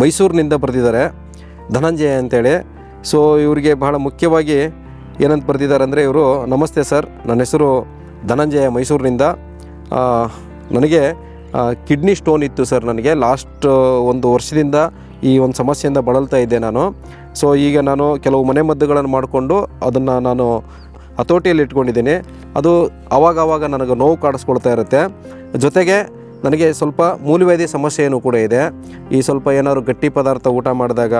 ಮೈಸೂರಿನಿಂದ ಬರೆದಿದ್ದಾರೆ. ಧನಂಜಯ ಅಂತೇಳಿ. ಸೊ ಇವರಿಗೆ ಬಹಳ ಮುಖ್ಯವಾಗಿ ಏನಂತ ಬರೆದಿದ್ದಾರೆ ಅಂದರೆ ಇವರು, ನಮಸ್ತೆ ಸರ್, ನನ್ನ ಹೆಸರು ಧನಂಜಯ ಮೈಸೂರಿನಿಂದ. ನನಗೆ ಕಿಡ್ನಿ ಸ್ಟೋನ್ ಇತ್ತು ಸರ್ ನನಗೆ. ಲಾಸ್ಟ್ ಒಂದು ವರ್ಷದಿಂದ ಈ ಒಂದು ಸಮಸ್ಯೆಯಿಂದ ಬಳಲ್ತಾ ಇದ್ದೆ ನಾನು. ಸೊ ಈಗ ನಾನು ಕೆಲವು ಮನೆಮದ್ದುಗಳನ್ನು ಮಾಡಿಕೊಂಡು ಅದನ್ನು ನಾನು ಹತೋಟಿಯಲ್ಲಿ ಇಟ್ಕೊಂಡಿದ್ದೀನಿ ಅದು ಆವಾಗ ಆವಾಗ ನನಗೆ ನೋವು ಕಾಡಿಸ್ಕೊಳ್ತಾ ಇರುತ್ತೆ. ಜೊತೆಗೆ ನನಗೆ ಸ್ವಲ್ಪ ಮೂಲವ್ಯಾಧಿ ಸಮಸ್ಯೆಯೂ ಕೂಡ ಇದೆ. ಈ ಸ್ವಲ್ಪ ಏನಾದ್ರು ಗಟ್ಟಿ ಪದಾರ್ಥ ಊಟ ಮಾಡಿದಾಗ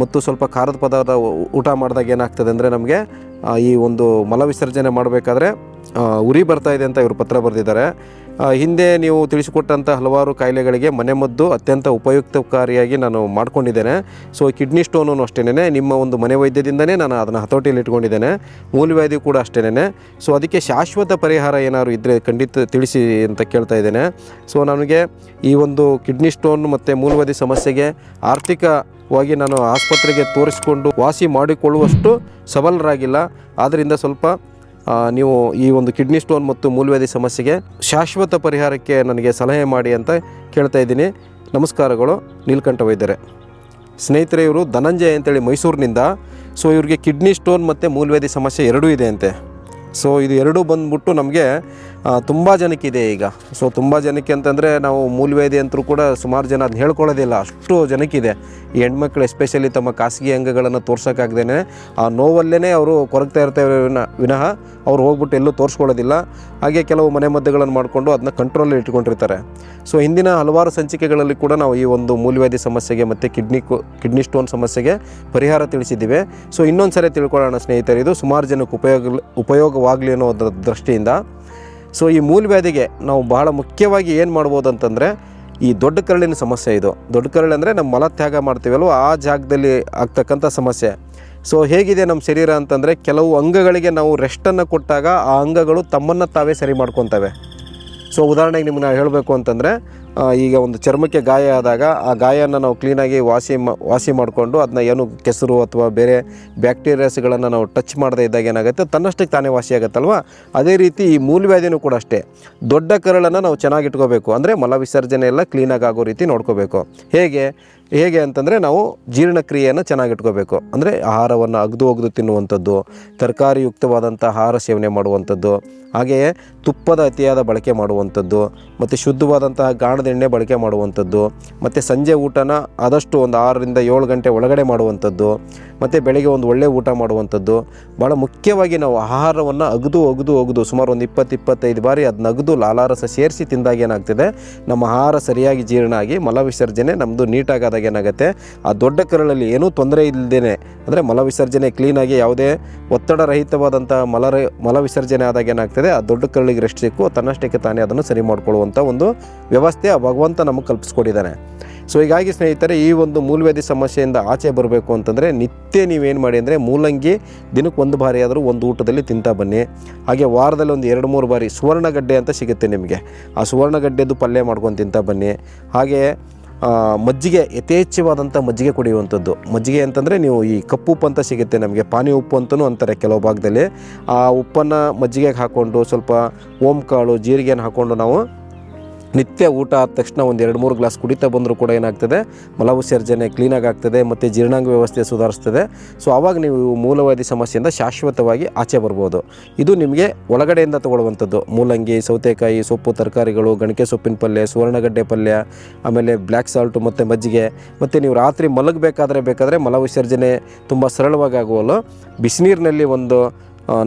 ಮತ್ತು ಸ್ವಲ್ಪ ಖಾರದ ಪದಾರ್ಥ ಊಟ ಮಾಡಿದಾಗ ಏನಾಗ್ತದೆ ಅಂದರೆ ನಮಗೆ ಈ ಒಂದು ಮಲವಿಸರ್ಜನೆ ಮಾಡಬೇಕಾದ್ರೆ ಉರಿ ಬರ್ತಾ ಇದೆ ಅಂತ ಇವರು ಪತ್ರ ಬರೆದಿದ್ದಾರೆ. ಹಿಂದೆ ನೀವು ತಿಳಿಸಿಕೊಟ್ಟಂಥ ಹಲವಾರು ಕಾಯಿಲೆಗಳಿಗೆ ಮನೆಮದ್ದು ಅತ್ಯಂತ ಉಪಯುಕ್ತಕಾರಿಯಾಗಿ ನಾನು ಮಾಡ್ಕೊಂಡಿದ್ದೇನೆ. ಸೊ ಕಿಡ್ನಿ ಸ್ಟೋನು ಅಷ್ಟೇನೆ ನಿಮ್ಮ ಒಂದು ಮನೆ ವೈದ್ಯದಿಂದನೇ ನಾನು ಅದನ್ನು ಹತೋಟಿಯಲ್ಲಿ ಇಟ್ಕೊಂಡಿದ್ದೇನೆ. ಮೂಲವ್ಯಾಧಿ ಕೂಡ ಅಷ್ಟೇನೆ ಸೊ ಅದಕ್ಕೆ ಶಾಶ್ವತ ಪರಿಹಾರ ಏನಾದ್ರು ಇದ್ದರೆ ಖಂಡಿತ ತಿಳಿಸಿ ಅಂತ ಕೇಳ್ತಾ ಇದ್ದೇನೆ. ಸೊ ನನಗೆ ಈ ಒಂದು ಕಿಡ್ನಿ ಸ್ಟೋನ್ ಮತ್ತು ಮೂಲವ್ಯಾಧಿ ಸಮಸ್ಯೆಗೆ ಆರ್ಥಿಕವಾಗಿ ನಾನು ಆಸ್ಪತ್ರೆಗೆ ತೋರಿಸಿಕೊಂಡು ವಾಸಿ ಮಾಡಿಕೊಳ್ಳುವಷ್ಟು ಸಬಲರಾಗಿಲ್ಲ. ಆದ್ದರಿಂದ ಸ್ವಲ್ಪ ನೀವು ಈ ಒಂದು ಕಿಡ್ನಿ ಸ್ಟೋನ್ ಮತ್ತು ಮೂಲವ್ಯಾಧಿ ಸಮಸ್ಯೆಗೆ ಶಾಶ್ವತ ಪರಿಹಾರಕ್ಕೆ ನನಗೆ ಸಲಹೆ ಮಾಡಿ ಅಂತ ಕೇಳ್ತಾ ಇದ್ದೀನಿ. ನಮಸ್ಕಾರಗಳು, ನೀಲ್ಕಂಠ ವೈದ್ಯರೆ. ಸ್ನೇಹಿತರೆ, ಇವರು ಧನಂಜಯ ಅಂತೇಳಿ ಮೈಸೂರಿನಿಂದ. ಸೊ ಇವ್ರಿಗೆ ಕಿಡ್ನಿ ಸ್ಟೋನ್ ಮತ್ತು ಮೂಲವ್ಯಾಧಿ ಸಮಸ್ಯೆ ಎರಡೂ ಇದೆ ಅಂತೆ. ಸೊ ಇದು ಎರಡೂ ಬಂದ್ಬಿಟ್ಟು ನಮಗೆ ತುಂಬ ಜನಕ್ಕಿದೆ ಈಗ. ಸೊ ತುಂಬ ಜನಕ್ಕೆ ಅಂತಂದರೆ ನಾವು ಮೂಲವೇದಿ ಅಂತರೂ ಕೂಡ ಸುಮಾರು ಜನ ಅದನ್ನ ಹೇಳ್ಕೊಳ್ಳೋದಿಲ್ಲ ಅಷ್ಟು ಜನಕ್ಕಿದೆ ಈ ಹೆಣ್ಮಕ್ಳು ಎಸ್ಪೆಷಲಿ ತಮ್ಮ ಖಾಸಗಿ ಅಂಗಗಳನ್ನು ತೋರ್ಸೋಕ್ಕಾಗ್ದೇ ಆ ನೋವಲ್ಲೇ ಅವರು ಕೊರಗ್ತಾ ಇರ್ತೇವೆ ವಿನ, ವಿನಃ ಅವ್ರು ಹೋಗ್ಬಿಟ್ಟು ಎಲ್ಲೂ ತೋರಿಸ್ಕೊಳ್ಳೋದಿಲ್ಲ. ಹಾಗೆ ಕೆಲವು ಮನೆಮದ್ದುಗಳನ್ನು ಮಾಡಿಕೊಂಡು ಅದನ್ನ ಕಂಟ್ರೋಲಲ್ಲಿ ಇಟ್ಕೊಂಡಿರ್ತಾರೆ. ಸೊ ಹಿಂದಿನ ಹಲವಾರು ಸಂಚಿಕೆಗಳಲ್ಲಿ ಕೂಡ ನಾವು ಈ ಒಂದು ಮೂಲವ್ಯಾಧಿ ಸಮಸ್ಯೆಗೆ ಮತ್ತು ಕಿಡ್ನಿ ಕಿಡ್ನಿ ಸ್ಟೋನ್ ಸಮಸ್ಯೆಗೆ ಪರಿಹಾರ ತಿಳಿಸಿದ್ದೀವಿ. ಸೊ ಇನ್ನೊಂದು ಸರಿ ತಿಳ್ಕೊಳ್ಳೋಣ ಸ್ನೇಹಿತರೆ, ಇದು ಸುಮಾರು ಜನಕ್ಕೆ ಉಪಯೋಗ, ಉಪಯೋಗವಾಗಲಿ ಅನ್ನೋದ್ರ ದೃಷ್ಟಿಯಿಂದ. ಸೊ ಈ ಮೂಲವ್ಯಾಧಿಗೆ ನಾವು ಬಹಳ ಮುಖ್ಯವಾಗಿ ಏನು ಮಾಡ್ಬೋದು ಅಂತಂದರೆ ಈ ದೊಡ್ಡ ಕರಳಿನ ಸಮಸ್ಯೆ ಇದು. ದೊಡ್ಡ ಕರಳು ಅಂದರೆ ನಮ್ಮ ಮಲತ್ಯಾಗ ಮಾಡ್ತೀವಲ್ವ, ಆ ಜಾಗದಲ್ಲಿ ಆಗ್ತಕ್ಕಂಥ ಸಮಸ್ಯೆ. ಸೊ ಹೇಗಿದೆ ನಮ್ಮ ಶರೀರ ಅಂತಂದರೆ, ಕೆಲವು ಅಂಗಗಳಿಗೆ ನಾವು ರೆಸ್ಟನ್ನು ಕೊಟ್ಟಾಗ ಆ ಅಂಗಗಳು ತಮ್ಮನ್ನು ತಾವೇ ಸರಿ ಮಾಡ್ಕೊತವೆ. ಸೊ ಉದಾಹರಣೆಗೆ ನಿಮ್ಗೆ ನಾವು ಹೇಳಬೇಕು ಅಂತಂದರೆ ಈಗ ಒಂದು ಚರ್ಮಕ್ಕೆ ಗಾಯ ಆದಾಗ ಆ ಗಾಯನ ನಾವು ಕ್ಲೀನಾಗಿ ವಾಸಿ ಮಾ, ವಾಸಿ ಮಾಡಿಕೊಂಡು ಅದನ್ನ ಏನು ಕೆಸರು ಅಥವಾ ಬೇರೆ ಬ್ಯಾಕ್ಟೀರಿಯಾಸ್ಗಳನ್ನು ನಾವು ಟಚ್ ಮಾಡದೇ ಇದ್ದಾಗ ಏನಾಗುತ್ತೆ? ತನ್ನಷ್ಟಕ್ಕೆ ತಾನೇ ವಾಸಿ ಆಗುತ್ತಲ್ವ? ಅದೇ ರೀತಿ ಈ ಮೂಲವ್ಯಾಧಿನೂ ಕೂಡ ಅಷ್ಟೇ. ದೊಡ್ಡ ಕರಳನ್ನು ನಾವು ಚೆನ್ನಾಗಿ ಇಟ್ಕೋಬೇಕು ಅಂದರೆ ಮಲ ವಿಸರ್ಜನೆ ಎಲ್ಲ ಕ್ಲೀನಾಗಿ ಆಗೋ ರೀತಿ ನೋಡ್ಕೋಬೇಕು. ಹೇಗೆ? ಹೇಗೆ ಅಂತಂದರೆ ನಾವು ಜೀರ್ಣಕ್ರಿಯೆಯನ್ನು ಚೆನ್ನಾಗಿ ಇಟ್ಕೋಬೇಕು. ಅಂದರೆ ಆಹಾರವನ್ನು ಅಗ್ದು ಒಗ್ದು ತಿನ್ನುವಂಥದ್ದು, ತರಕಾರಿಯುಕ್ತವಾದಂಥ ಆಹಾರ ಸೇವನೆ ಮಾಡುವಂಥದ್ದು ಹಾಗೆಯೇ ತುಪ್ಪದ ಅತಿಯಾದ ಬಳಕೆ ಮಾಡುವಂಥದ್ದು, ಮತ್ತು ಶುದ್ಧವಾದಂತಹ ಗಾಣದ ಎಣ್ಣೆ ಬಳಕೆ ಮಾಡುವಂಥದ್ದು, ಮತ್ತು ಸಂಜೆ ಊಟನ ಆದಷ್ಟು ಒಂದು ಆರರಿಂದ ಏಳು ಗಂಟೆ ಒಳಗಡೆ ಮಾಡುವಂಥದ್ದು ಮತ್ತು ಬೆಳಗ್ಗೆ ಒಂದು ಒಳ್ಳೆಯ ಊಟ ಮಾಡುವಂಥದ್ದು. ಭಾಳ ಮುಖ್ಯವಾಗಿ ನಾವು ಆಹಾರವನ್ನು ಅಗದು ಅಗದು ಅಗದು ಸುಮಾರು ಒಂದು ಇಪ್ಪತ್ತು, ಇಪ್ಪತ್ತೈದು ಬಾರಿ ಅದನ್ನ ಅಗದು ಲಾಲಾರಸ ಸೇರಿಸಿ ತಿಂದಾಗ ಏನಾಗ್ತದೆ? ನಮ್ಮ ಆಹಾರ ಸರಿಯಾಗಿ ಜೀರ್ಣ ಆಗಿ ಮಲವಿಸರ್ಜನೆ ನಮ್ಮದು ನೀಟಾಗಾದಾಗ ಏನಾಗುತ್ತೆ? ಆ ದೊಡ್ಡ ಕರಳಲ್ಲಿ ಏನೂ ತೊಂದರೆ ಇಲ್ಲದೇ ಅಂದರೆ ಮಲವಿಸರ್ಜನೆ ಕ್ಲೀನಾಗಿ ಯಾವುದೇ ಒತ್ತಡ ರಹಿತವಾದಂಥ ಮಲ ಮಲ ವಿಸರ್ಜನೆ ಆದಾಗ ಏನಾಗ್ತದೆ? ಆ ದೊಡ್ಡ ಕರಳಿಗೆ ರೆಸ್ಟ್ ಸಿಕ್ಕು, ತನ್ನಷ್ಟಕ್ಕೆ ತಾನೇ ಅದನ್ನು ಸರಿ ಮಾಡಿಕೊಳ್ಳುವಂಥ ಒಂದು ವ್ಯವಸ್ಥೆ ಆ ಭಗವಂತ ನಮಗೆ ಕಲ್ಪಿಸ್ಕೊಟ್ಟಿದ್ದಾನೆ ಸೊ ಹೀಗಾಗಿ ಸ್ನೇಹಿತರೆ, ಈ ಒಂದು ಮೂಲವ್ಯಾಧಿ ಸಮಸ್ಯೆಯಿಂದ ಆಚೆ ಬರಬೇಕು ಅಂತಂದರೆ ನಿತ್ಯ ನೀವೇನು ಮಾಡಿ ಅಂದರೆ ಮೂಲಂಗಿ ದಿನಕ್ಕೆ ಒಂದು ಬಾರಿ ಆದರೂ ಒಂದು ಊಟದಲ್ಲಿ ತಿಂತಾ ಬನ್ನಿ. ಹಾಗೆ ವಾರದಲ್ಲಿ ಒಂದು ಎರಡು ಮೂರು ಬಾರಿ ಸುವರ್ಣಗಡ್ಡೆ ಅಂತ ಸಿಗುತ್ತೆ ನಿಮಗೆ. ಆ ಸುವರ್ಣಗಡ್ಡೆದು ಪಲ್ಯ ಮಾಡ್ಕೊಂಡು ತಿಂತಾ ಬನ್ನಿ. ಹಾಗೆ ಮಜ್ಜಿಗೆ ಯಥೇಚ್ಛವಾದಂಥ ಮಜ್ಜಿಗೆ ಕುಡಿಯುವಂಥದ್ದು. ಮಜ್ಜಿಗೆ ಅಂತಂದರೆ ನೀವು ಈ ಕಪ್ಪು ಉಪ್ಪು ಅಂತ ಸಿಗುತ್ತೆ ನಮಗೆ. ಪಾನಿ ಉಪ್ಪು ಅಂತಲೂ ಅಂತಾರೆ ಕೆಲವು ಭಾಗದಲ್ಲಿ. ಆ ಉಪ್ಪನ್ನು ಮಜ್ಜಿಗೆಗೆ ಹಾಕ್ಕೊಂಡು ಸ್ವಲ್ಪ ಓಂಕಾಳು ಜೀರಿಗೆಯನ್ನು ಹಾಕ್ಕೊಂಡು ನಾವು ನಿತ್ಯ ಊಟ ಆದ ತಕ್ಷಣ ಒಂದು ಎರಡು ಮೂರು ಗ್ಲಾಸ್ ಕುಡಿತಾ ಬಂದರೂ ಕೂಡ ಏನಾಗ್ತದೆ? ಮಲವಿಸರ್ಜನೆ ಕ್ಲೀನಾಗಿ ಆಗ್ತದೆ, ಮತ್ತು ಜೀರ್ಣಾಂಗ ವ್ಯವಸ್ಥೆ ಸುಧಾರಿಸ್ತದೆ. ಸೊ ಆವಾಗ ನೀವು ಮೂಲವಾದಿ ಸಮಸ್ಯೆಯಿಂದ ಶಾಶ್ವತವಾಗಿ ಆಚೆ ಬರ್ಬೋದು. ಇದು ನಿಮಗೆ ಒಳಗಡೆಯಿಂದ ತಗೊಳ್ಳುವಂಥದ್ದು. ಮೂಲಂಗಿ, ಸೌತೆಕಾಯಿ, ಸೊಪ್ಪು, ತರಕಾರಿಗಳು, ಗಣಕೆ ಸೊಪ್ಪಿನ ಪಲ್ಯ, ಸುವರ್ಣಗಡ್ಡೆ ಪಲ್ಯ, ಆಮೇಲೆ ಬ್ಲ್ಯಾಕ್ ಸಾಲ್ಟು ಮತ್ತು ಮಜ್ಜಿಗೆ. ಮತ್ತು ನೀವು ರಾತ್ರಿ ಮಲಗಬೇಕಾದ್ರೆ ಬೇಕಾದರೆ ಮಲವಿಸರ್ಜನೆ ತುಂಬ ಸರಳವಾಗಿ ಆಗುವಲ್ಲ. ಬಿಸಿನೀರಿನಲ್ಲಿ ಒಂದು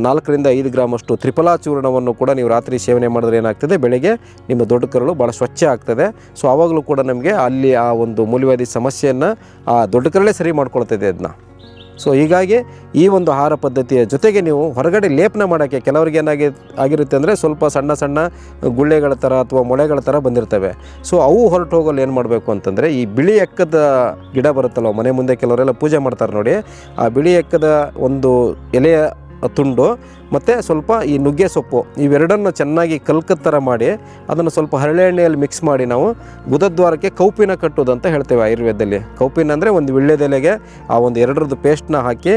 ನಾಲ್ಕರಿಂದ ಐದು ಗ್ರಾಮಷ್ಟು ತ್ರಿಫಲಾ ಚೂರ್ಣವನ್ನು ಕೂಡ ನೀವು ರಾತ್ರಿ ಸೇವನೆ ಮಾಡಿದ್ರೆ ಏನಾಗ್ತದೆ? ಬೆಳಗ್ಗೆ ನಿಮ್ಮ ದೊಡ್ಡ ಕರಳು ಭಾಳ ಸ್ವಚ್ಛ ಆಗ್ತದೆ. ಸೊ, ಆವಾಗಲೂ ಕೂಡ ನಮಗೆ ಅಲ್ಲಿ ಆ ಒಂದು ಮೂಲವ್ಯಾಧಿ ಸಮಸ್ಯೆಯನ್ನು ಆ ದೊಡ್ಡ ಕರಳೇ ಸರಿ ಮಾಡ್ಕೊಳ್ತದೆ ಅದನ್ನ ಸೊ, ಹೀಗಾಗಿ ಈ ಒಂದು ಆಹಾರ ಪದ್ಧತಿಯ ಜೊತೆಗೆ ನೀವು ಹೊರಗಡೆ ಲೇಪನ ಮಾಡೋಕ್ಕೆ ಕೆಲವರಿಗೆ ಏನಾಗಿ ಆಗಿರುತ್ತೆ ಅಂದರೆ ಸ್ವಲ್ಪ ಸಣ್ಣ ಸಣ್ಣ ಗುಳ್ಳೆಗಳ ಥರ ಅಥವಾ ಮೊಳೆಗಳ ಥರ ಬಂದಿರ್ತವೆ. ಸೊ, ಅವು ಹೊರಟು ಹೋಗಲು ಏನು ಮಾಡಬೇಕು ಅಂತಂದರೆ ಈ ಬಿಳಿ ಎಕ್ಕದ ಗಿಡ ಬರುತ್ತಲ್ಲ, ಮನೆ ಮುಂದೆ ಕೆಲವರೆಲ್ಲ ಪೂಜೆ ಮಾಡ್ತಾರೆ ನೋಡಿ. ಆ ಬಿಳಿ ಎಕ್ಕದ ಒಂದು ಎಲೆಯ ತುಂಡು, ಮತ್ತು ಸ್ವಲ್ಪ ಈ ನುಗ್ಗೆ ಸೊಪ್ಪು, ಇವೆರಡನ್ನು ಚೆನ್ನಾಗಿ ಕಲ್ಕದ ಥರ ಮಾಡಿ, ಅದನ್ನು ಸ್ವಲ್ಪ ಹರಳೆ ಎಣ್ಣೆಯಲ್ಲಿ ಮಿಕ್ಸ್ ಮಾಡಿ ನಾವು ಗುದದ್ವಾರಕ್ಕೆ ಕೌಪಿನ ಕಟ್ಟೋದು ಅಂತ ಹೇಳ್ತೇವೆ ಆಯುರ್ವೇದದಲ್ಲಿ. ಕೌಪಿನ ಅಂದರೆ ಒಂದು ವಿಳ್ಳೆದೆಲೆಗೆ ಆ ಒಂದು ಎರಡರದ್ದು ಪೇಸ್ಟ್ನ ಹಾಕಿ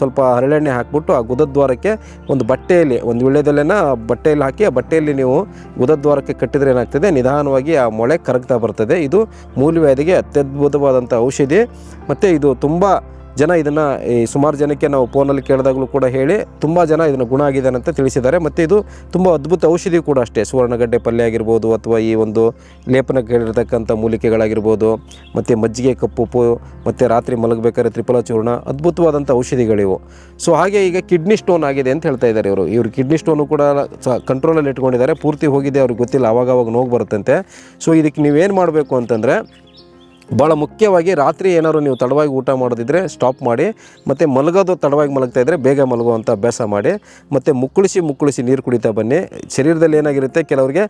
ಸ್ವಲ್ಪ ಹರಳೆಣ್ಣೆ ಹಾಕಿಬಿಟ್ಟು ಆ ಗುದದ್ವಾರಕ್ಕೆ ಒಂದು ಬಟ್ಟೆಯಲ್ಲಿ, ಒಂದು ವಿಳ್ಳೆದೆಲೆನ ಬಟ್ಟೆಯಲ್ಲಿ ಹಾಕಿ, ಆ ಬಟ್ಟೆಯಲ್ಲಿ ನೀವು ಗುದದ್ವಾರಕ್ಕೆ ಕಟ್ಟಿದರೆ ಏನಾಗ್ತದೆ? ನಿಧಾನವಾಗಿ ಆ ಮೊಳೆ ಕರಗ್ತಾ ಬರ್ತದೆ. ಇದು ಮೂಲವ್ಯಾಧಿಗೆ ಅತ್ಯದ್ಭುತವಾದಂಥ ಔಷಧಿ. ಮತ್ತು ಇದು ತುಂಬ ಜನ ಇದನ್ನು ಈ ಸುಮಾರು ಜನಕ್ಕೆ ನಾವು ಫೋನಲ್ಲಿ ಕೇಳಿದಾಗಲೂ ಕೂಡ ಹೇಳಿ ತುಂಬ ಜನ ಇದನ್ನು ಗುಣ ಆಗಿದೆ ಅಂತ ತಿಳಿಸಿದ್ದಾರೆ. ಮತ್ತು ಇದು ತುಂಬ ಅದ್ಭುತ ಔಷಧಿ ಕೂಡ ಅಷ್ಟೇ. ಸುವರ್ಣಗಡ್ಡೆ ಪಲ್ಯ ಆಗಿರ್ಬೋದು ಅಥವಾ ಈ ಒಂದು ಲೇಪನ ಕೇಳಿರ್ತಕ್ಕಂಥ ಮೂಲಿಕೆಗಳಾಗಿರ್ಬೋದು, ಮತ್ತು ಮಜ್ಜಿಗೆ ಕಪ್ಪುಪ್ಪು ಮತ್ತು ರಾತ್ರಿ ಮಲಗಬೇಕಾದ್ರೆ ತ್ರಿಫಲ ಚೂರ್ಣ, ಅದ್ಭುತವಾದಂಥ ಔಷಧಿಗಳಿವು. ಸೊ ಹಾಗೆ ಈಗ ಕಿಡ್ನಿ ಸ್ಟೋನ್ ಆಗಿದೆ ಅಂತ ಹೇಳ್ತಾ ಇದ್ದಾರೆ ಇವರು. ಇವರು ಕಿಡ್ನಿ ಸ್ಟೋನು ಕೂಡ ಕಂಟ್ರೋಲಲ್ಲಿ ಇಟ್ಕೊಂಡಿದ್ದಾರೆ. ಪೂರ್ತಿ ಹೋಗಿದೆ ಅವ್ರಿಗೆ ಗೊತ್ತಿಲ್ಲ ಆವಾಗ ಅವಾಗ ನೋವು ಬರುತ್ತಂತೆ. ಸೊ ಇದಕ್ಕೆ ನೀವೇನು ಮಾಡಬೇಕು ಅಂತಂದರೆ ಭಾಳ ಮುಖ್ಯವಾಗಿ ರಾತ್ರಿ ಏನಾದ್ರು ನೀವು ತಡವಾಗಿ ಊಟ ಮಾಡೋದಿದ್ರೆ ಸ್ಟಾಪ್ ಮಾಡಿ, ಮತ್ತು ಮಲಗೋದು ತಡವಾಗಿ ಮಲಗ್ತಾ ಇದ್ದರೆ ಬೇಗ ಮಲಗುವಂಥ ಅಭ್ಯಾಸ ಮಾಡಿ, ಮತ್ತು ಮುಕ್ಕಳಿಸಿ ಮುಕ್ಕಳಿಸಿ ನೀರು ಕುಡಿತಾ ಬನ್ನಿ. ಶರೀರದಲ್ಲಿ ಏನಾಗಿರುತ್ತೆ, ಕೆಲವರಿಗೆ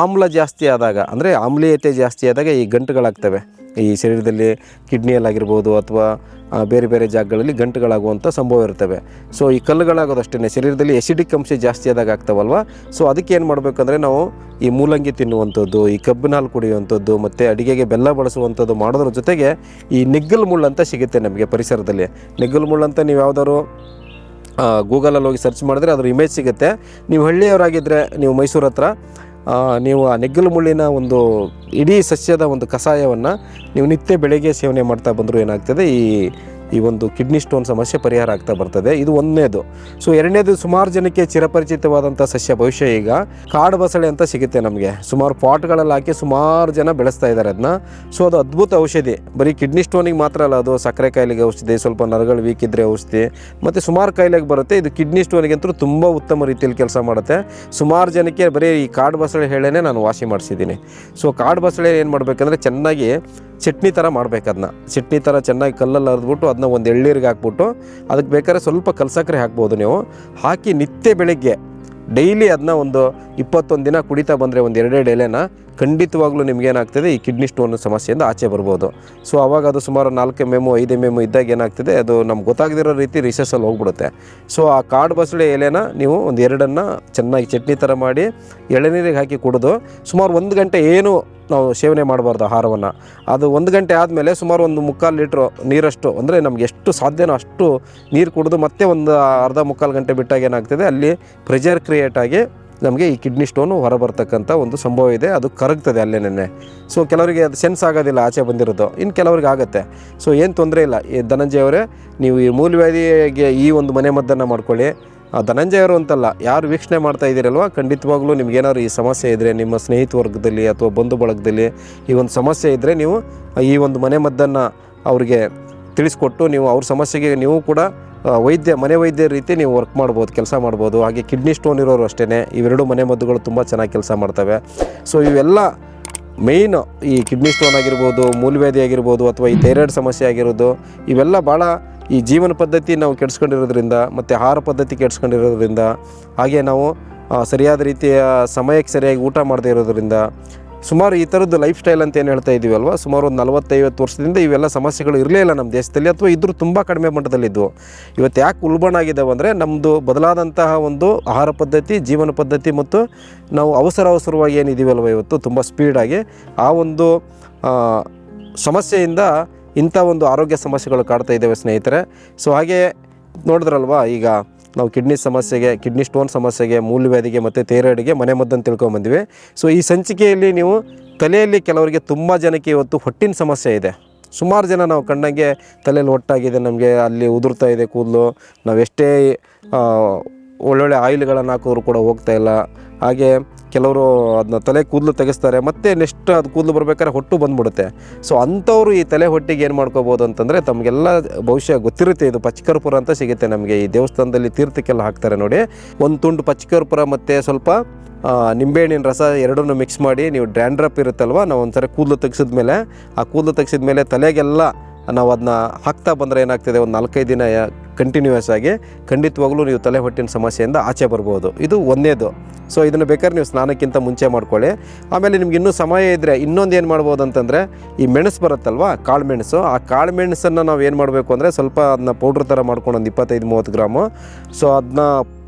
ಆಮ್ಲ ಜಾಸ್ತಿ ಆದಾಗ, ಅಂದರೆ ಆಮ್ಲೀಯತೆ ಜಾಸ್ತಿ ಆದಾಗ ಈ ಗಂಟುಗಳಾಗ್ತವೆ. ಈ ಶರೀರದಲ್ಲಿ ಕಿಡ್ನಿಯಲ್ಲಾಗಿರ್ಬೋದು ಅಥವಾ ಬೇರೆ ಬೇರೆ ಜಾಗಗಳಲ್ಲಿ ಗಂಟುಗಳಾಗುವಂಥ ಸಂಭವ ಇರ್ತವೆ. ಸೊ ಈ ಕಲ್ಲುಗಳಾಗೋದು ಅಷ್ಟೇ ಶರೀರದಲ್ಲಿ ಎಸಿಡಿಕ್ ಅಂಶ ಜಾಸ್ತಿ ಆದಾಗ ಆಗ್ತಾವಲ್ವ? ಸೊ ಅದಕ್ಕೆ ಏನು ಮಾಡಬೇಕಂದ್ರೆ ನಾವು ಈ ಮೂಲಂಗಿ ತಿನ್ನುವಂಥದ್ದು, ಈ ಕಬ್ಬಿನ ಹಾಲು ಕುಡಿಯುವಂಥದ್ದು, ಮತ್ತು ಅಡಿಗೆಗೆ ಬೆಲ್ಲ ಬಳಸುವಂಥದ್ದು ಮಾಡೋದ್ರ ಜೊತೆಗೆ ಈ ನಿಗ್ಗಲ್ ಮುಳ್ಳು ಅಂತ ಸಿಗುತ್ತೆ ನಮಗೆ ಪರಿಸರದಲ್ಲಿ. ನಿಗ್ಗಲ್ ಮುಳ್ಳು ಅಂತ ನೀವು ಯಾವ್ದಾದ್ರು ಗೂಗಲಲ್ಲಿ ಹೋಗಿ ಸರ್ಚ್ ಮಾಡಿದ್ರೆ ಅದ್ರ ಇಮೇಜ್ ಸಿಗುತ್ತೆ. ನೀವು ಹಳ್ಳಿಯವರಾಗಿದ್ದರೆ ನೀವು ಮೈಸೂರು ಹತ್ರ ನೀವು ಆ ನೆಗ್ಗಲು ಮುಳ್ಳಿನ ಒಂದು ಇಡೀ ಸಸ್ಯದ ಒಂದು ಕಷಾಯವನ್ನು ನೀವು ನಿತ್ಯ ಬೆಳಗ್ಗೆ ಸೇವನೆ ಮಾಡ್ತಾ ಬಂದರೂ ಏನಾಗ್ತದೆ? ಈ ಈ ಒಂದು ಕಿಡ್ನಿ ಸ್ಟೋನ್ ಸಮಸ್ಯೆ ಪರಿಹಾರ ಆಗ್ತಾ ಬರ್ತದೆ. ಇದು ಒಂದನೇದು. ಸೊ ಎರಡನೇದು ಸುಮಾರು ಜನಕ್ಕೆ ಚಿರಪರಿಚಿತವಾದಂಥ ಸಸ್ಯ ಭವಿಷ್ಯ ಈಗ. ಕಾಡು ಬಸಳೆ ಅಂತ ಸಿಗುತ್ತೆ ನಮಗೆ. ಸುಮಾರು ಪಾಟ್ಗಳಲ್ಲಿ ಹಾಕಿ ಸುಮಾರು ಜನ ಬೆಳೆಸ್ತಾ ಇದ್ದಾರೆ ಅದನ್ನ ಸೊ ಅದು ಅದ್ಭುತ ಔಷಧಿ. ಬರೀ ಕಿಡ್ನಿ ಸ್ಟೋನಿಗೆ ಮಾತ್ರ ಅಲ್ಲ, ಅದು ಸಕ್ಕರೆ ಕಾಯಿಲೆಗೆ ಔಷಧಿ, ಸ್ವಲ್ಪ ನರಗಳು ವೀಕ್ ಇದ್ದರೆ ಔಷಧಿ, ಮತ್ತು ಸುಮಾರು ಕಾಯಿಲೆಗೆ ಬರುತ್ತೆ. ಇದು ಕಿಡ್ನಿ ಸ್ಟೋನಿಗೆ ಅಂತೂ ತುಂಬ ಉತ್ತಮ ರೀತಿಯಲ್ಲಿ ಕೆಲಸ ಮಾಡುತ್ತೆ. ಸುಮಾರು ಜನಕ್ಕೆ ಬರೀ ಈ ಕಾಡು ಬಸಳೆ ಹೇಳೇನೆ ನಾನು ವಾಸಿ ಮಾಡಿಸಿದ್ದೀನಿ. ಸೊ ಕಾಡು ಬಸಳೆ ಏನು ಮಾಡಬೇಕಂದ್ರೆ ಚೆನ್ನಾಗಿ ಚಟ್ನಿ ಥರ ಮಾಡಬೇಕು ಅದನ್ನ. ಚಟ್ನಿ ಥರ ಚೆನ್ನಾಗಿ ಕಲ್ಲಲ್ಲಿ ಅರ್ದ್ಬಿಟ್ಟು ಅದನ್ನ ಒಂದು ಎಳ್ಳೀರಿಗೆ ಹಾಕ್ಬಿಟ್ಟು ಅದಕ್ಕೆ ಬೇಕಾದ್ರೆ ಸ್ವಲ್ಪ ಕಲ್ಸಕ್ಕರೆ ಹಾಕ್ಬೋದು ನೀವು. ಹಾಕಿ ನಿತ್ಯ ಬೆಳಗ್ಗೆ ಡೈಲಿ ಅದನ್ನ ಒಂದು ಇಪ್ಪತ್ತೊಂದು ದಿನ ಕುಡಿತಾ ಬಂದರೆ ಒಂದು ಎರಡೆರಡು ಎಲೆನ ಖಂಡಿತವಾಗ್ಲೂ ನಿಮ್ಗೇನಾಗ್ತದೆ ಈ ಕಿಡ್ನಿ ಸ್ಟೋನ್ ಸಮಸ್ಯೆಯಿಂದ ಆಚೆ ಬರ್ಬೋದು. ಸೊ, ಅವಾಗ ಅದು ಸುಮಾರು ನಾಲ್ಕು ಎಂ ಎಮ್ಮು ಐದು ಎಂ ಎಮ್ಮು ಇದ್ದಾಗ ಏನಾಗ್ತದೆ, ಅದು ನಮ್ಗೆ ಗೊತ್ತಾಗದಿರೋ ರೀತಿ ರಿಸೆಸಲ್ಲಿ ಹೋಗ್ಬಿಡುತ್ತೆ. ಸೊ, ಆ ಕಾಡು ಬಸಳೆ ಎಲೆನ ನೀವು ಒಂದು ಎರಡನ್ನು ಚೆನ್ನಾಗಿ ಚಟ್ನಿ ಥರ ಮಾಡಿ ಎಳೆನೀರಿಗೆ ಹಾಕಿ ಕುಡಿದು ಸುಮಾರು ಒಂದು ಗಂಟೆ ಏನು ನಾವು ಸೇವನೆ ಮಾಡಬಾರ್ದು ಆಹಾರವನ್ನು ಅದು ಒಂದು ಗಂಟೆ ಆದಮೇಲೆ ಸುಮಾರು ಒಂದು ಮುಕ್ಕಾಲು ಲೀಟ್ರು ನೀರಷ್ಟು, ಅಂದರೆ ನಮ್ಗೆ ಎಷ್ಟು ಸಾಧ್ಯನೋ ಅಷ್ಟು ನೀರು ಕುಡಿದು ಮತ್ತೆ ಒಂದು ಅರ್ಧ ಮುಕ್ಕಾಲು ಗಂಟೆ ಬಿಟ್ಟಾಗ ಏನಾಗ್ತದೆ, ಅಲ್ಲಿ ಪ್ರೆಷರ್ ಕ್ರಿಯೇಟ್ ಆಗಿ ನಮಗೆ ಈ ಕಿಡ್ನಿ ಸ್ಟೋನು ಹೊರಬರ್ತಕ್ಕಂಥ ಒಂದು ಸಂಭವ ಇದೆ. ಅದು ಕರಗ್ತದೆ ಅಲ್ಲೇನೆ ಸೊ ಕೆಲವರಿಗೆ ಅದು ಸೆನ್ಸ್ ಆಗೋದಿಲ್ಲ ಆಚೆ ಬಂದಿರೋದು. ಇನ್ನು ಕೆಲವರಿಗೆ ಆಗುತ್ತೆ. ಸೊ ಏನು ತೊಂದರೆ ಇಲ್ಲ. ಈ ಧನಂಜಯ ಅವರೇ, ನೀವು ಈ ಮೂಲವ್ಯಾಧಿಗೆ ಈ ಒಂದು ಮನೆ ಮದ್ದನ್ನು ಮಾಡ್ಕೊಳ್ಳಿ. ಆ ಧನಂಜಯ ಅವರು ಅಂತಲ್ಲ, ಯಾರು ವೀಕ್ಷಣೆ ಮಾಡ್ತಾ ಇದ್ದೀರಲ್ವ? ಖಂಡಿತವಾಗ್ಲೂ ನಿಮ್ಗೇನಾದ್ರು ಈ ಸಮಸ್ಯೆ ಇದ್ದರೆ ನಿಮ್ಮ ಸ್ನೇಹಿತ ವರ್ಗದಲ್ಲಿ ಅಥವಾ ಬಂಧು ಬಳಗದಲ್ಲಿ ಈ ಒಂದು ಸಮಸ್ಯೆ ಇದ್ದರೆ ನೀವು ಈ ಒಂದು ಮನೆ ಮದ್ದನ್ನು ಅವ್ರಿಗೆ ತಿಳಿಸ್ಕೊಟ್ಟು ನೀವು ಅವ್ರ ಸಮಸ್ಯೆಗೆ ನೀವು ಕೂಡ ವೈದ್ಯ, ಮನೆ ವೈದ್ಯ ರೀತಿ ನೀವು ವರ್ಕ್ ಮಾಡ್ಬೋದು, ಕೆಲಸ ಮಾಡ್ಬೋದು. ಹಾಗೆ ಕಿಡ್ನಿ ಸ್ಟೋನ್ ಇರೋರು ಅಷ್ಟೇ ಇವೆರಡು ಮನೆ ಮದ್ದುಗಳು ತುಂಬ ಚೆನ್ನಾಗಿ ಕೆಲಸ ಮಾಡ್ತವೆ. ಸೊ ಇವೆಲ್ಲ ಮೇಯ್ನ್ ಈ ಕಿಡ್ನಿ ಸ್ಟೋನ್ ಆಗಿರ್ಬೋದು ಮೂಲವ್ಯಾಧಿ ಆಗಿರ್ಬೋದು ಅಥವಾ ಈ ಥೈರಾಯ್ಡ್ ಸಮಸ್ಯೆ ಆಗಿರೋದು, ಇವೆಲ್ಲ ಭಾಳ ಈ ಜೀವನ ಪದ್ಧತಿ ನಾವು ಕೆಡಿಸ್ಕೊಂಡಿರೋದ್ರಿಂದ ಮತ್ತು ಆಹಾರ ಪದ್ಧತಿ ಕೆಡಿಸ್ಕೊಂಡಿರೋದ್ರಿಂದ, ಹಾಗೆ ನಾವು ಸರಿಯಾದ ರೀತಿಯ ಸಮಯಕ್ಕೆ ಸರಿಯಾಗಿ ಊಟ ಮಾಡದೇ ಇರೋದ್ರಿಂದ ಸುಮಾರು ಈ ಥರದ್ದು ಲೈಫ್ ಸ್ಟೈಲ್ ಅಂತ ಏನು ಹೇಳ್ತಾ ಇದ್ದೀವಲ್ವ ಸುಮಾರು ಒಂದು ನಲವತ್ತೈವತ್ತು ವರ್ಷದಿಂದ ಇವೆಲ್ಲ ಸಮಸ್ಯೆಗಳು ಇರಲೇ ಇಲ್ಲ ನಮ್ಮ ದೇಶದಲ್ಲಿ, ಅಥವಾ ಇದ್ರೂ ತುಂಬ ಕಡಿಮೆ ಮಟ್ಟದಲ್ಲಿದ್ದವು ಇವತ್ತು ಯಾಕೆ ಉಲ್ಬಣ ಆಗಿದ್ದಾವೆ ಅಂದರೆ ನಮ್ಮದು ಬದಲಾದಂತಹ ಒಂದು ಆಹಾರ ಪದ್ಧತಿ, ಜೀವನ ಪದ್ಧತಿ ಮತ್ತು ನಾವು ಅವಸರ ಅವಸರವಾಗಿ ಏನಿದ್ದೀವಲ್ವ ಇವತ್ತು, ತುಂಬ ಸ್ಪೀಡಾಗಿ ಆ ಒಂದು ಸಮಸ್ಯೆಯಿಂದ ಇಂಥ ಒಂದು ಆರೋಗ್ಯ ಸಮಸ್ಯೆಗಳು ಕಾಡ್ತಾ ಇದ್ದಾವೆ ಸ್ನೇಹಿತರೆ. ಸೊ ಹಾಗೆ ನೋಡಿದ್ರಲ್ವಾ, ಈಗ ನಾವು ಕಿಡ್ನಿ ಸಮಸ್ಯೆಗೆ, ಕಿಡ್ನಿ ಸ್ಟೋನ್ ಸಮಸ್ಯೆಗೆ ಮೂಲವ್ಯಾಧಿಗೆ ಮತ್ತು ತೇರಡಿಗೆ ಮನೆ ಮದ್ದನ್ನು ತಿಳ್ಕೊಂಬಂದ್ವಿ ಸೊ ಈ ಸಂಚಿಕೆಯಲ್ಲಿ ನೀವು ತಲೆಯಲ್ಲಿ ಕೆಲವರಿಗೆ ತುಂಬ ಜನಕ್ಕೆ ಇವತ್ತು ಹೊಟ್ಟಿನ ಸಮಸ್ಯೆ ಇದೆ. ಸುಮಾರು ಜನ ನಾವು ಕಂಡಂಗೆ ತಲೆಯಲ್ಲಿ ಒಟ್ಟಾಗಿದೆ ನಮಗೆ ಅಲ್ಲಿ ಉದುರ್ತಾ ಇದೆ ಕೂದಲು. ನಾವೆಷ್ಟೇ ಒಳ್ಳೊಳ್ಳೆ ಆಯಿಲ್ಗಳನ್ನು ಹಾಕಿದ್ರು ಕೂಡ ಹೋಗ್ತಾ ಇಲ್ಲ. ಹಾಗೆ ಕೆಲವರು ಅದನ್ನ ತಲೆ ಕೂದಲು ತೆಗೆಸ್ತಾರೆ, ಮತ್ತೆ ನೆಕ್ಸ್ಟ್ ಅದು ಕೂದಲು ಬರ್ಬೇಕಾದ್ರೆ ಹೊಟ್ಟು ಬಂದ್ಬಿಡುತ್ತೆ. ಸೊ ಅಂಥವ್ರು ಈ ತಲೆ ಹೊಟ್ಟಿಗೆ ಏನು ಮಾಡ್ಕೋಬೋದು ಅಂತಂದರೆ ತಮಗೆಲ್ಲ ಬಹುಶಃ ಗೊತ್ತಿರುತ್ತೆ ಇದು ಪಚ್ಕರ್ಪುರ ಅಂತ ಸಿಗುತ್ತೆ ನಮಗೆ. ಈ ದೇವಸ್ಥಾನದಲ್ಲಿ ತೀರ್ಥಕ್ಕೆಲ್ಲ ಹಾಕ್ತಾರೆ ನೋಡಿ. ಒಂದು ತುಂಡು ಪಚ್ಕರ್ಪುರ ಮತ್ತು ಸ್ವಲ್ಪ ನಿಂಬೆಹಣ್ಣಿನ ರಸ ಎರಡನ್ನೂ ಮಿಕ್ಸ್ ಮಾಡಿ ನೀವು ಡ್ರ್ಯಾಂಡ್ರಪ್ ಇರುತ್ತಲ್ವ, ನಾವು ಒಂದ್ಸರಿ ಕೂದಲು ತೆಗ್ಸಿದ ಮೇಲೆ ಆ ಕೂದಲು ತೆಗ್ಸಿದ ಮೇಲೆ ತಲೆಗೆಲ್ಲ ನಾವು ಅದನ್ನ ಹಾಕ್ತಾ ಬಂದರೆ ಏನಾಗ್ತದೆ? ಒಂದು ನಾಲ್ಕೈದು ದಿನ ಕಂಟಿನ್ಯೂಯಸ್ ಆಗಿ ಖಂಡಿತವಾಗ್ಲೂ ನೀವು ತಲೆ ಹೊಟ್ಟಿನ ಸಮಸ್ಯೆಯಿಂದ ಆಚೆ ಬರ್ಬೋದು. ಇದು ಒಂದೇದು. ಸೊ ಇದನ್ನು ಬೇಕಾದ್ರೆ ನೀವು ಸ್ನಾನಕ್ಕಿಂತ ಮುಂಚೆ ಮಾಡ್ಕೊಳ್ಳಿ. ಆಮೇಲೆ ನಿಮ್ಗೆ ಇನ್ನೂ ಸಮಯ ಇದ್ದರೆ ಇನ್ನೊಂದು ಏನು ಮಾಡ್ಬೋದು ಅಂತಂದರೆ, ಈ ಮೆಣಸು ಬರುತ್ತಲ್ವಾ, ಕಾಳು ಮೆಣಸು, ಆ ಕಾಳು ಮೆಣಸನ್ನು ನಾವು ಏನು ಮಾಡಬೇಕು ಅಂದರೆ ಸ್ವಲ್ಪ ಅದನ್ನ ಪೌಡ್ರ್ ಥರ ಮಾಡ್ಕೊಂಡು ಒಂದು ಇಪ್ಪತ್ತೈದು ಮೂವತ್ತು ಗ್ರಾಮು. ಸೊ ಅದನ್ನ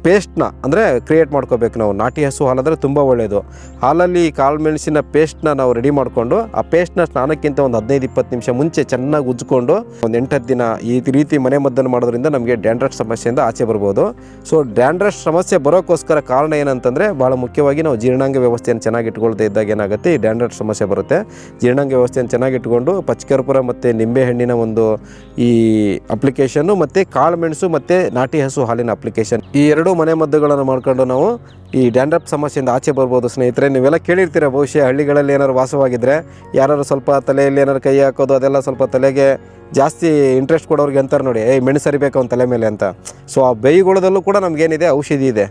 ಪೇಸ್ಟ್ನ ಅಂದರೆ ಕ್ರಿಯೇಟ್ ಮಾಡ್ಕೋಬೇಕು ನಾವು. ನಾಟಿ ಹಸು ಹಾಲಾದರೆ ತುಂಬ ಒಳ್ಳೆಯದು ಹಾಲಲ್ಲಿ ಕಾಳು ಮೆಣಸಿನ ಪೇಸ್ಟ್ನ ನಾವು ರೆಡಿ ಮಾಡಿಕೊಂಡು, ಆ ಪೇಸ್ಟ್ನ ಸ್ನಾನಕ್ಕಿಂತ ಒಂದು ಹದಿನೈದು, ಇಪ್ಪತ್ತು ನಿಮಿಷ ಮುಂಚೆ ಚೆನ್ನಾಗಿ ಉಜ್ಜಿಕೊಂಡು ಒಂದು ಎಂಟತ್ತು ದಿನ ಈ ರೀತಿ ಮನೆ ಮದ್ದನ್ನು ಮಾಡೋದ್ರಿಂದ ನಮಗೆ ಡ್ಯಾಂಡ್ರಫ್ ಸಮಸ್ಯೆಯಿಂದ ಆಚೆ ಬರ್ಬೋದು. ಸೊ ಡ್ಯಾಂಡ್ರಫ್ ಸಮಸ್ಯೆ ಬರೋಕ್ಕೋಸ್ಕರ ಕಾರಣ ಏನಂತಂದರೆ ಭಾಳ ಮುಖ್ಯವಾಗಿ ನಾವು ಜೀರ್ಣಾಂಗ ವ್ಯವಸ್ಥೆಯನ್ನು ಚೆನ್ನಾಗಿ ಇಟ್ಕೊಳ್ತಾ ಇದ್ದಾಗ ಏನಾಗುತ್ತೆ, ಈ ಡ್ಯಾಂಡ್ರಫ್ ಸಮಸ್ಯೆ ಬರುತ್ತೆ. ಜೀರ್ಣಾಂಗ ವ್ಯವಸ್ಥೆಯನ್ನು ಚೆನ್ನಾಗಿ ಇಟ್ಕೊಂಡು ಪಚ್ಚಕರ್ಪೂರ ಮತ್ತು ನಿಂಬೆಹಣ್ಣಿನ ಒಂದು ಈ ಅಪ್ಲಿಕೇಶನ್ನು ಮತ್ತು ಕಾಳು ಮೆಣಸು ಮತ್ತು ನಾಟಿ ಹಸು ಹಾಲಿನ ಅಪ್ಲಿಕೇಶನ್ ಈ ಎರಡೂ ಮನೆ ಮದ್ದುಗಳನ್ನು ಮಾಡ್ಕೊಂಡು ನಾವು ಈ ಡ್ಯಾಂಡ್ರಪ್ ಸಮಸ್ಯೆಯಿಂದ ಆಚೆ ಬರ್ಬೋದು ಸ್ನೇಹಿತರೆ. ನೀವೆಲ್ಲ ಕೇಳಿರ್ತೀರ, ಬಹುಶಃ ಹಳ್ಳಿಗಳಲ್ಲಿ ಏನಾದ್ರು ವಾಸವಾಗಿದ್ದರೆ ಯಾರು ಸ್ವಲ್ಪ ತಲೆಯಲ್ಲಿ ಏನಾದ್ರು ಕೈ ಹಾಕೋದು, ಅದೆಲ್ಲ ಸ್ವಲ್ಪ ತಲೆಗೆ ಜಾಸ್ತಿ ಇಂಟ್ರೆಸ್ಟ್ ಕೊಡೋರಿಗೆ ಅಂತಾರೆ ನೋಡಿ, ಏಯ್ ಮೆಣಸರಿಬೇಕು ಅವ್ನ ತಲೆ ಮೇಲೆ ಅಂತ. ಸೊ ಆ ಬೇಯಿಗೊಳದಲ್ಲೂ ಕೂಡ ನಮಗೇನಿದೆ, ಔಷಧಿ ಇದೆ.